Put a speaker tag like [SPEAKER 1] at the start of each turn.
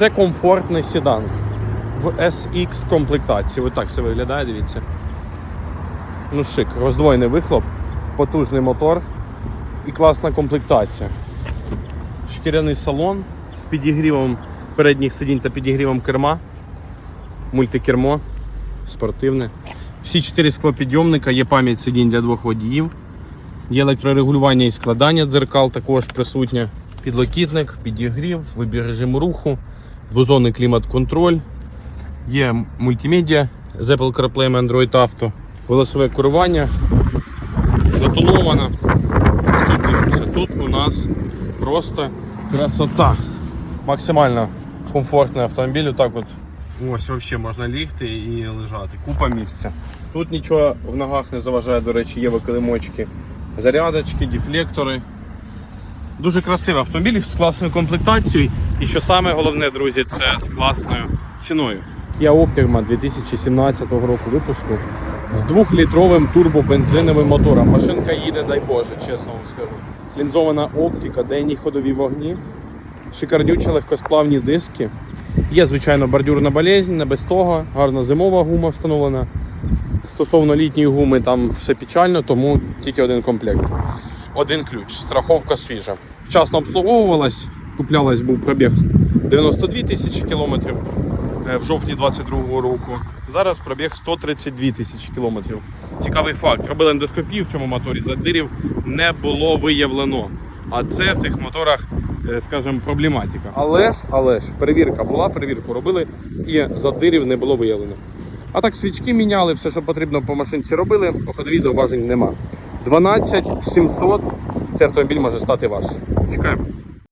[SPEAKER 1] Це комфортний седан в SX комплектації. Ось так все виглядає, дивіться. Ну шик, роздвоєний вихлоп, потужний мотор і класна комплектація. Шкіряний салон з підігрівом передніх сидінь та підігрівом керма. Мультикермо, спортивне. Всі чотири склопідйомника, є пам'ять сидінь для двох водіїв. Є електрорегулювання і складання дзеркал також присутнє. Підлокітник, підігрів, вибір режиму руху, двозонний клімат-контроль. Є мультимедіа з Apple CarPlay Android Auto, голосове керування, затоновано. Тут тут у нас просто красота. Максимально комфортний автомобіль. Отак от ось взагалі можна лігти і лежати. Купа місця. Тут нічого в ногах не заважає, до речі, є викилимочки, зарядочки, дефлектори. Дуже красивий автомобіль з класною комплектацією. І що саме головне, друзі, це з класною ціною. Kia Optima 2017 року випуску з 2-літровим турбобензиновим мотором. Машинка їде, дай Боже, чесно вам скажу. Лінзована оптика, денні ходові вогні, шикарнючі легкосплавні диски. Є, звичайно, бордюрна болезнь, не без того. Гарна зимова гума встановлена. Стосовно літньої гуми там все печально, тому тільки один комплект. Один ключ, страховка свіжа. Вчасно обслуговувалась, куплялась був пробіг 92 тисячі кілометрів е, в жовтні 22-го року. Зараз пробіг 132 тисячі кілометрів. Цікавий факт. Робили ендоскопію в цьому моторі, задирів не було виявлено. А це в цих моторах, е, скажімо, проблематика. Але ж, але ж, перевірка була, перевірку робили і задирів не було виявлено. А так свічки міняли, все, що потрібно по машинці робили, по ходовій зауважень нема. 12 700 цей автомобіль може стати ваш. Чекаємо.